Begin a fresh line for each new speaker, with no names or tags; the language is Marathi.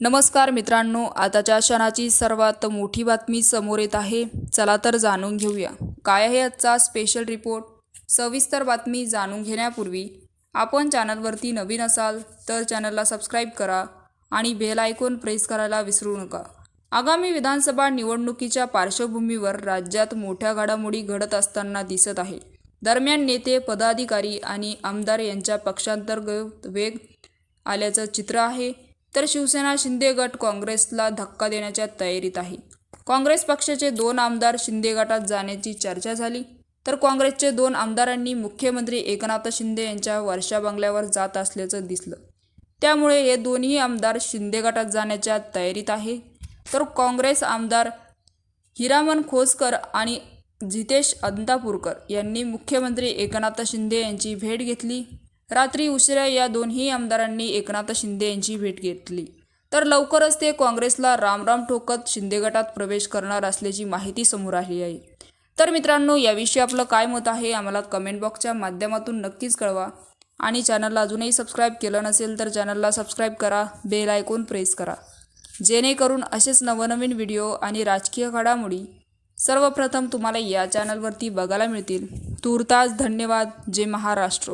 नमस्कार मित्रांनो आताच्या क्षणाची सर्वात मोठी बातमी समोर येत आहे. चला तर जाणून घेऊया. काय आहे आजचा स्पेशल रिपोर्ट सविस्तर बातमी जाणून घेण्यापूर्वी आपण चॅनलवरती नवीन असाल तर चॅनलला सबस्क्राईब करा आणि बेल आयकॉन प्रेस करायला विसरू नका. आगामी विधानसभा निवडणुकीच्या पार्श्वभूमीवर राज्यात मोठ्या घडामोडी घडत असताना दिसत आहे. दरम्यान नेते पदाधिकारी आणि आमदार यांच्या पक्षांतर्गत वेग आल्याचं चित्र आहे. तर शिवसेना शिंदे गट काँग्रेसला धक्का देण्याच्या तयारीत आहे. काँग्रेस पक्षाचे दोन आमदार शिंदे गटात जाण्याची चर्चा झाली. तर काँग्रेसचे दोन आमदारांनी मुख्यमंत्री एकनाथ शिंदे यांच्या वर्षा बंगल्यावर जात असल्याचं दिसलं. त्यामुळे हे दोन्ही आमदार शिंदे गटात जाण्याच्या तयारीत आहे. तर काँग्रेस आमदार हिरामन खोसकर आणि जितेश अंतापूरकर यांनी मुख्यमंत्री एकनाथ शिंदे यांची भेट घेतली. रात्री उशिरा या दोन्ही आमदारांनी एकनाथ शिंदे यांची भेट घेतली. तर लवकरच ते काँग्रेसला रामराम ठोकत शिंदे गटात प्रवेश करणार असल्याची माहिती समोर आली आहे. तर मित्रांनो याविषयी आपलं काय मत आहे आम्हाला कमेंट बॉक्सच्या माध्यमातून नक्कीच कळवा. आणि चॅनलला अजूनही सबस्क्राईब केलं नसेल तर चॅनलला सबस्क्राईब करा बेल आयकॉन प्रेस करा. जेणेकरून असेच नवनवीन व्हिडिओ आणि राजकीय घडामोडी सर्वप्रथम तुम्हाला या चॅनलवरती बघायला मिळतील. तूर्तास धन्यवाद. जय महाराष्ट्र.